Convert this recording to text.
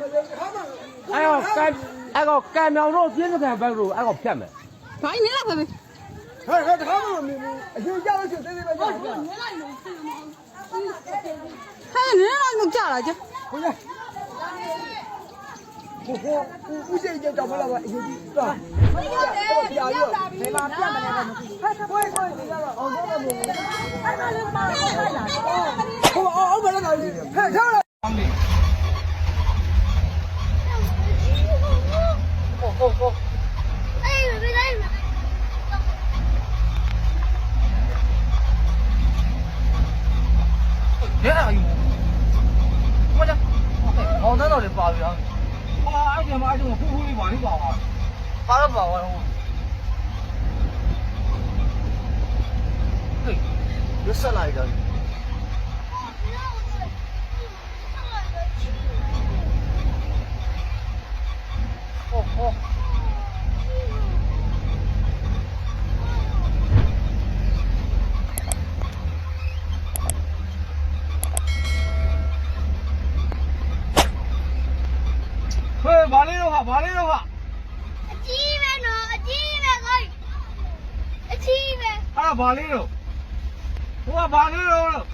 အဲ့တော့ကံအဲ့တော့ကံမြောင်တို့ပြင်းစကန်ဘက်လို့အဲ့တော့ဖြတ်မယ်ဘာနင်းလာပဲပဲဟဲ့ဟဲ့တခါမှမမြင်ဘူးအရင်ကြောက်လို့ရှိရင်သေးသေးပဲကြောက်ကြဟဲ့နင်းလာတော့ကြာလာကြဘုရားဟိုဟိုဦးစိတ်ကြောက်မလားအရင်ကြီးတော့ပြာရောဘယ်မှာပြတ်မလဲတော့မသိဘူးဟဲ့ဘွေးဘွေးဒီကတော့အောင်တော့မမြင်ဘူးအဲ့ဒါလေးပါလိုက်လာဟိုအောက်ဘက်လာဟဲ့ထားလာ ရဲတာယူမကြအောင်တော့တော့ပါပြီဟာအဲ့ဒီမှာအဲ့ဒီမှာဖူးဖူးလေးပါလေးပါပါပါ ဟေးရဆက်လိုက်တော့ဟောဟောဟေးဘာလေးတော့ဟာဘာလေးတော့ဟာအကြီးပဲနော်အကြီးပဲကိုအကြီးပဲအဲ့ဒါဘာလေးတော့ဟိုကဘာလေးတော့လို့